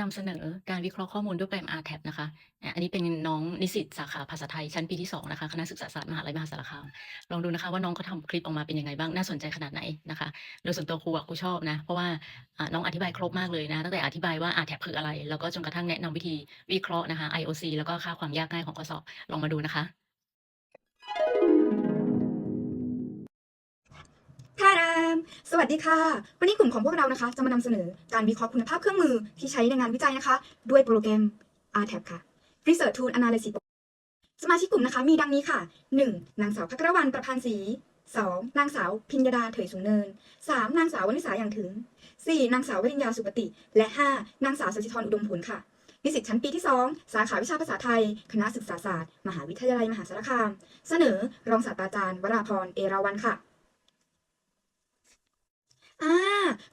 นำเสนอการวิเคราะห์ข้อมูลด้วยโปรแกรม RTAP นะคะ อันนี้เป็นน้องนิสิตสาขาภาษาไทยชั้นปีที่2นะคะคณะศึกษาศาสตร์มหาลัยมหาสารคามลองดูนะคะว่าน้องเขาทำคลิปออกมาเป็นยังไงบ้างน่าสนใจขนาดไหนนะคะโดยส่วนตัวครูอะครูชอบนะ เพราะว่าน้องอธิบายครบมากเลยนะตั้งแต่อธิบายว่า RTAP คืออะไร แล้วก็จนกระทั่งแนะนำวิธีวิเคราะห์นะคะ IOC แล้วก็ค่าความยากง่ายของข้อสอบลองมาดูนะคะ สวัสดีค่ะ วันนี้กลุ่มของพวกเรานะคะ จะมานำเสนอการวิเคราะห์คุณภาพเครื่องมือที่ใช้ในงานวิจัยนะคะ ด้วยโปรแกรม RTAP ค่ะ Research Tool Analysis สมาชิกกลุ่มนะคะมีดังนี้ค่ะ 1. นางสาวพักรวรรณประพันธ์ศรี 2. นางสาวพิญญาดาเถยสูงเนิน 3. นางสาววนิสาอย่างถึง 4. นางสาววริญญาสุปฏิและ 5. นางสาวสัจจิธรอุดมผลค่ะนิสิตชั้นปีที่ 2 สาขาวิชาภาษาไทย คณะศึกษาศาสตร์ มหาวิทยาลัยมหาสารคาม เสนอ รองศาสตราจารย์ วราพร เอราวันค่ะ อ่า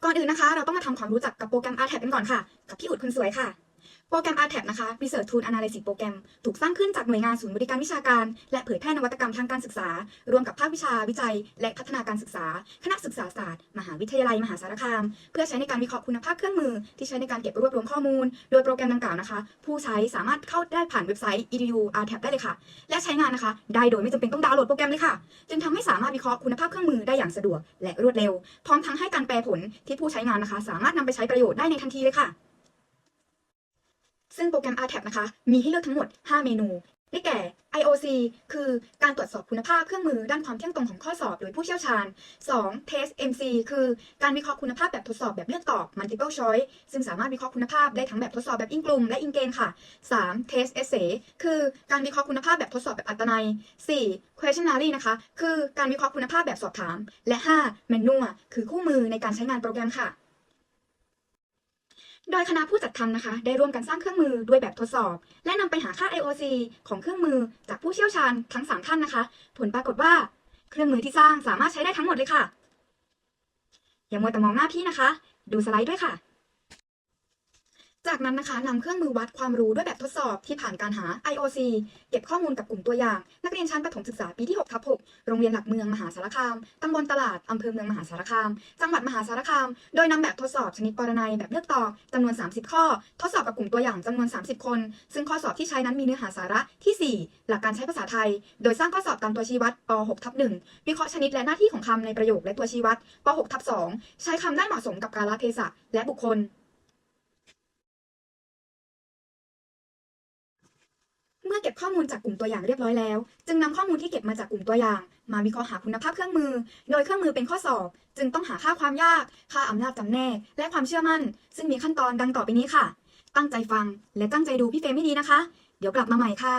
ก่อนอื่นนะคะ เราต้องมาทำความรู้จักกับโปรแกรม RTAP กันก่อนค่ะ กับพี่อุดคนสวยค่ะ โปรแกรม RTAP นะคะ Research Tool Analysis โปรแกรมถูกสร้างขึ้นจากหน่วยงานศูนย์บริการวิชาการ และเผยแพร่นวัตกรรมทางการศึกษา รวมกับภาควิชาวิจัย และพัฒนาการศึกษา คณะศึกษาศาสตร์ มหาวิทยาลัย มหาสารคาม เพื่อใช้ในการวิเคราะห์คุณภาพเครื่องมือ ที่ใช้ในการเก็บรวบรวมข้อมูล โดยโปรแกรมดังกล่าวนะคะ ผู้ใช้สามารถเข้าได้ผ่านเว็บไซต์ edu RTAP ได้เลยค่ะ และใช้งานนะคะได้โดยไม่จำเป็นต้องดาวน์โหลดโปรแกรมเลยค่ะ จึงทำให้สามารถวิเคราะห์คุณภาพเครื่องมือได้อย่างสะดวกและรวดเร็ว พร้อมทั้งให้การแปลผลที่ผู้ใช้งานนะคะ สามารถนำไปใช้ประโยชน์ได้ในทันทีเลยค่ะ ซึ่งโปรแกรม RTAP นะคะ มีให้เลือกทั้งหมด 5 เมนู ได้แก่ IOC คือการตรวจสอบคุณภาพเครื่องมือด้านความเที่ยงตรงของข้อสอบโดยผู้เชี่ยวชาญ 2. Test MC คือการวิเคราะห์คุณภาพแบบทดสอบแบบเลือกตอบ multiple choice ซึ่งสามารถวิเคราะห์คุณภาพได้ทั้งแบบทดสอบแบบอิงกลุ่มและอิงเกณฑ์ค่ะ 3. Test Essay คือการวิเคราะห์คุณภาพแบบทดสอบแบบอัตนัย 4. Questionnaire นะคะ คือการวิเคราะห์คุณภาพแบบสอบถาม และ 5. Manual คือคู่มือในการใช้งานโปรแกรมค่ะ โดยคณะผู้จัดทำนะคะ ได้ร่วมกันสร้างเครื่องมือด้วยแบบทดสอบ และนำไปหาค่า IOC ของเครื่องมือจากผู้เชี่ยวชาญทั้ง 3 ท่านนะคะ ผลปรากฏว่า เครื่องมือที่สร้างสามารถใช้ได้ทั้งหมดเลยค่ะ อย่ามัวแต่มองหน้าพี่นะคะ ดูสไลด์ด้วยค่ะ จากนั้นนะคะนำเครื่องมือวัดความรู้ด้วยแบบทดสอบที่ผ่านการหา IOC เก็บข้อมูลกับกลุ่มตัวอย่าง นักเรียนชั้นประถมศึกษาปีที่6ทับ6โรงเรียนหลักเมืองมหาสารคามตำบลตลาดอำเภอเมืองมหาสารคาม จังหวัดมหาสารคาม โดยนำแบบทดสอบชนิดปรนัยแบบเลือกตอบจำนวน 30 ข้อ ทดสอบกับกลุ่มตัวอย่างจำนวน 30 คน ซึ่งข้อสอบที่ใช้นั้นมีเนื้อหาสาระที่ 4 หลักการใช้ภาษาไทย โดยสร้างข้อสอบตามตัวชี้วัดป .6 ทับ1วิเคราะห์ชนิดและหน้าที่ของคำในประโยคและตัวชี้วัดป .6 ทับ2ใช้คำได้เหมาะสมกับกาลเทศะและบุคคล เมื่อเก็บข้อมูลจากกลุ่มตัวอย่างเรียบร้อยแล้ว จึงนำข้อมูลที่เก็บมาจากกลุ่มตัวอย่าง มาวิเคราะห์หาคุณภาพเครื่องมือ โดยเครื่องมือเป็นข้อสอบ จึงต้องหาค่าความยาก ค่าอำนาจจำแนก และความเชื่อมั่น ซึ่งมีขั้นตอนดังต่อไปนี้ค่ะ ตั้งใจฟัง และตั้งใจดูพี่เฟรมให้ดีนะคะ เดี๋ยวกลับมาใหม่ค่ะ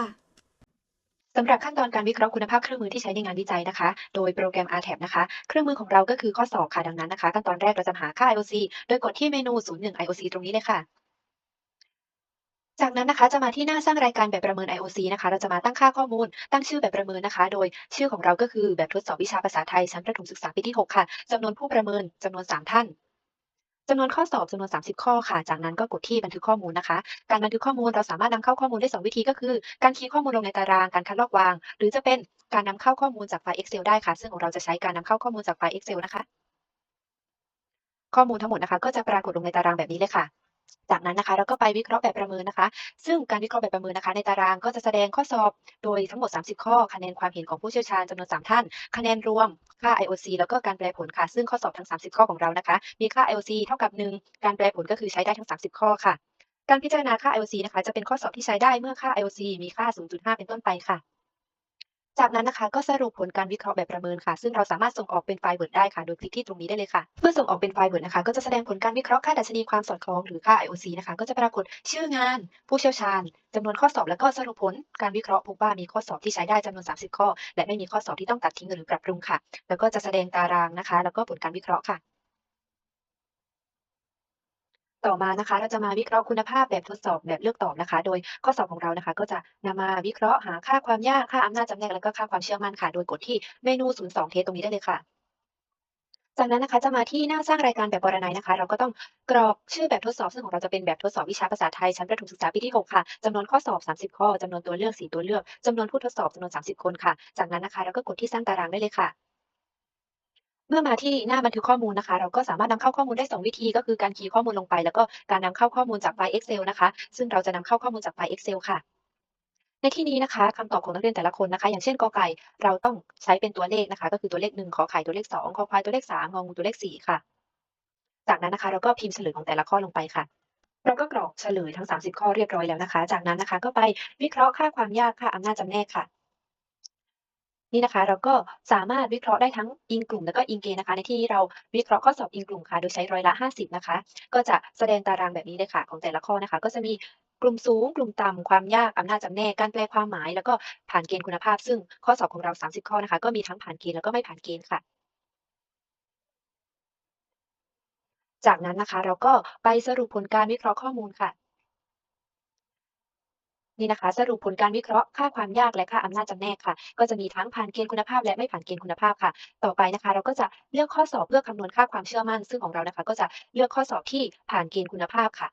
สำหรับขั้นตอนการวิเคราะห์คุณภาพเครื่องมือที่ใช้ในงานวิจัยนะคะ โดยโปรแกรม RTAP นะคะ เครื่องมือของเราก็คือข้อสอบค่ะ ดังนั้นนะคะ ขั้นตอนแรกเราจะหาค่า IOC โดยกดที่เมนู 01 IOC ตรงนี้เลยค่ะ จากนั้นนะคะจะมาที่หน้าสร้างรายการแบบประเมิน IOC นะคะเราจะมาตั้งค่าข้อมูล ตั้งชื่อแบบประเมินนะคะ โดยชื่อของเราก็คือแบบทดสอบวิชาภาษาไทยชั้นประถมศึกษาปีที่ 6 ค่ะจำนวนผู้ประเมินจำนวน 3 ท่านจำนวนข้อสอบจำนวน 30 ข้อค่ะ จากนั้นก็กดที่บันทึกข้อมูลนะคะ การบันทึกข้อมูลเราสามารถนำเข้าข้อมูลได้ 2 วิธีก็คือ การคีย์ข้อมูลลงในตาราง การคัดลอกวาง หรือจะเป็นการนำเข้าข้อมูลจากไฟล์ Excel ได้ค่ะ ซึ่งของเราจะใช้การนำเข้าข้อมูลจากไฟล์ Excel นะคะ ข้อมูลทั้งหมดนะคะ ก็จะปรากฏลงในตารางแบบนี้เลยค่ะ จากนั้นนะคะเราก็ไปวิเคราะห์แบบประเมินนะคะ ซึ่งการวิเคราะห์แบบประเมินนะคะ ในตารางก็จะแสดงข้อสอบโดยทั้งหมด 30 ข้อ คะแนนความเห็นของผู้เชี่ยวชาญจำนวน 3 ท่าน คะแนนรวมค่า IOC แล้วก็การแปลผลค่ะ ซึ่งข้อสอบทั้ง 30 ข้อของเรานะคะ มีค่า IOC เท่ากับ 1 การแปลผลก็คือใช้ได้ทั้ง 30 ข้อค่ะ การพิจารณาค่า IOC นะคะ จะเป็นข้อสอบที่ใช้ได้เมื่อค่า IOC มีค่า 0.5 เป็นต้นไปค่ะ จากนั้นนะคะก็สรุปผลการวิเคราะห์แบบประเมินค่ะ ซึ่งเราสามารถส่งออกเป็นไฟล์ Word ได้ค่ะ โดยคลิกที่ตรงนี้ได้เลยค่ะ เมื่อส่งออกเป็นไฟล์ Word นะคะก็จะแสดงผลการวิเคราะห์ค่าดัชนีความสอดคล้องหรือค่า IOC นะคะ ก็จะปรากฏชื่องาน ผู้เชี่ยวชาญจำนวนข้อสอบ แล้วก็สรุปผลการวิเคราะห์พบว่ามีข้อสอบที่ใช้ได้จำนวน 30 ข้อ และไม่มีข้อสอบที่ต้องตัดทิ้งหรือปรับปรุงค่ะ แล้วก็จะแสดงตารางนะคะ แล้วก็ผลการวิเคราะห์ค่ะ ต่อมานะคะ เราจะมาวิเคราะห์คุณภาพแบบทดสอบแบบเลือกตอบนะคะ โดยข้อสอบของเรานะคะ ก็จะนำมาวิเคราะห์หาค่าความยากค่าอำนาจจำแนกแล้วก็ค่าความเชื่อมั่นค่ะ โดยกดที่เมนู 02 เทสตรงนี้ได้เลยค่ะ จากนั้นนะคะจะมาที่หน้าสร้างรายการแบบปรนัยนะคะ เราก็ต้องกรอกชื่อแบบทดสอบซึ่งของเราจะเป็นแบบทดสอบวิชาภาษาไทยชั้นประถมศึกษาปีที่ 6 ค่ะจำนวนข้อสอบ 30 ข้อจำนวนตัวเลือก 4 ตัวเลือกจำนวนผู้ทดสอบจำนวน 30 คนค่ะ จากนั้นนะคะเราก็กดที่สร้างตารางได้เลยค่ะ เมื่อมาที่หน้าบันทึกข้อมูลนะคะ เราก็สามารถนำเข้าข้อมูลได้ 2 วิธี ก็คือการคีย์ข้อมูลลงไป แล้วก็การนำเข้าข้อมูลจากไฟล์ Excel นะคะ ซึ่งเราจะนำเข้าข้อมูลจากไฟล์ Excel ค่ะ ในที่นี้นะคะคำตอบของนักเรียนแต่ละคนนะคะ อย่างเช่นกอไก่เราต้องใช้เป็นตัวเลขนะคะ ก็คือตัวเลข 1 ขอไข่ตัวเลข2คอควายตัวเลข 3 งองูตัวเลข 4 ค่ะ จากนั้นนะคะเราก็พิมพ์เฉลยของแต่ละข้อลงไปค่ะเราก็กรอกเฉลยทั้ง 30 ข้อเรียบร้อยแล้วนะคะ จากนั้นนะคะ ก็ไปวิเคราะห์ค่าความยากค่าอำนาจจำแนกค่ะ นี่นะคะ เราก็สามารถวิเคราะห์ได้ทั้งอิงกลุ่มแล้วก็อิงเกณฑ์นะคะ ในที่เราวิเคราะห์ข้อสอบอิงกลุ่มค่ะ โดยใช้ร้อยละ 50 นะคะ ก็จะแสดงตารางแบบนี้เลยค่ะ ของแต่ละข้อนะคะ ก็จะมีกลุ่มสูง กลุ่มต่ำความยากอำนาจจำแนกการแปลความหมาย แล้วก็ผ่านเกณฑ์คุณภาพ ซึ่งข้อสอบของเรา 30 ข้อนะคะ ก็มีทั้งผ่านเกณฑ์แล้วก็ไม่ผ่านเกณฑ์ค่ะจากนั้นนะคะ เราก็ไปสรุปผลการวิเคราะห์ข้อมูลค่ะ นี่นะคะ สรุปผลการวิเคราะห์ค่าความยากและค่าอำนาจจำแนกค่ะ ก็จะมีทั้งผ่านเกณฑ์คุณภาพ และไม่ผ่านเกณฑ์คุณภาพค่ะ ต่อไปนะคะ เราก็จะเลือกข้อสอบเพื่อคำนวณค่าความเชื่อมั่น ซึ่งของเรานะคะ ก็จะเลือกข้อสอบที่ผ่านเกณฑ์คุณภาพค่ะ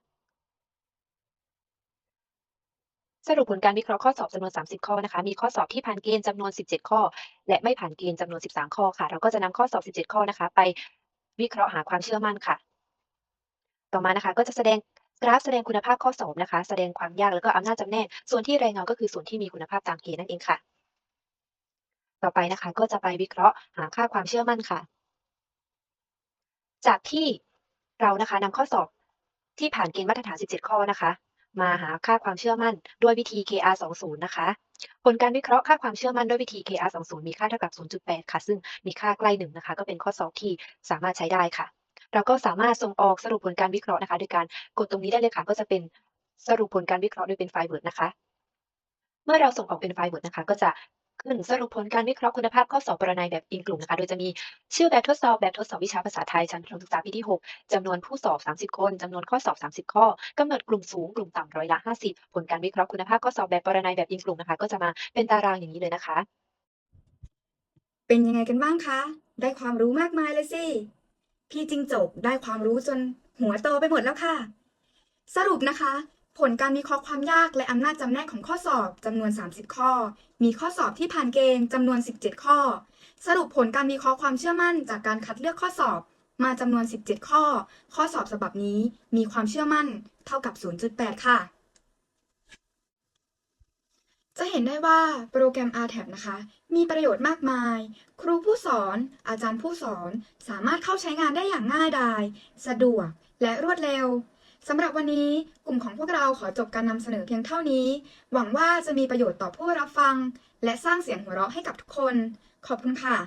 สรุปผลการวิเคราะห์ข้อสอบจำนวน 30 ข้อนะคะ มีข้อสอบที่ผ่านเกณฑ์จำนวน 17 ข้อ และไม่ผ่านเกณฑ์จำนวน 13 ข้อค่ะ เราก็จะนำข้อสอบ 17 ข้อนะคะ ไปวิเคราะห์หาความเชื่อมั่นค่ะ ต่อมานะคะ ก็จะแสดง กราฟแสดงคุณภาพข้อสอบนะคะ แสดงความยากแล้วก็อำนาจจำแนก ส่วนที่แรงเงาก็คือส่วนที่มีคุณภาพตามเกณฑ์นั่นเองค่ะ ต่อไปนะคะก็จะไปวิเคราะห์หาค่าความเชื่อมั่นค่ะ จากที่เรานะคะนำข้อสอบที่ผ่านเกณฑ์มาตรฐาน 17 ข้อนะคะ มาหาค่าความเชื่อมั่นด้วยวิธี KR20 นะคะ ผลการวิเคราะห์ค่าความเชื่อมั่นด้วยวิธี KR20 มีค่าเท่ากับ 0.8 ค่ะ ซึ่งมีค่าใกล้หนึ่งนะคะ ก็เป็นข้อสอบที่สามารถใช้ได้ค่ะ เราก็สามารถส่งออกสรุปผลการวิเคราะห์นะคะโดยการกดตรงนี้ได้เลยค่ะ ก็จะเป็นสรุปผลการวิเคราะห์โดยเป็นไฟล์ Word นะคะ เมื่อเราส่งออกเป็นไฟล์ Word นะคะ ก็จะขึ้นสรุปผลการวิเคราะห์คุณภาพข้อสอบปรนัยแบบอิงกลุ่มนะคะ โดยจะมีชื่อแบบทดสอบแบบทดสอบวิชาภาษาไทยชั้นประถมศึกษาปีที่ 6 จำนวนผู้สอบ 30 คนจำนวนข้อสอบ 30 ข้อกำหนดกลุ่มสูงกลุ่มต่ำร้อยละ 50 ผลการวิเคราะห์คุณภาพข้อสอบแบบปรนัยแบบอิงกลุ่มนะคะ ก็จะมาเป็นตารางอย่างนี้เลยนะคะ เป็นยังไงกันบ้างคะ ได้ความรู้มากมายเลยสิ พี่จิงจกได้ความรู้จนหัวโตไปหมดแล้วค่ะ สรุปนะคะ ผลการวิเคราะห์ความยากและอำนาจจำแนกของข้อสอบจำนวน 30 ข้อ มีข้อสอบที่ผ่านเกณฑ์จำนวน 17 ข้อ สรุปผลการวิเคราะห์ความเชื่อมั่นจากการคัดเลือกข้อสอบมาจำนวน 17 ข้อ ข้อสอบฉบับนี้มีความเชื่อมั่นเท่ากับ 0.8 ค่ะ จะเห็นได้ว่าโปรแกรม RTAB นะคะ มีประโยชน์มากมาย ครูผู้สอน อาจารย์ผู้สอน สามารถเข้าใช้งานได้อย่างง่ายดาย สะดวก และรวดเร็วสำหรับวันนี้กลุ่มของพวกเราขอจบการนำเสนอเพียงเท่านี้ หวังว่าจะมีประโยชน์ต่อผู้รับฟัง และสร้างเสียงหัวเราะให้กับทุกคน ขอบคุณค่ะ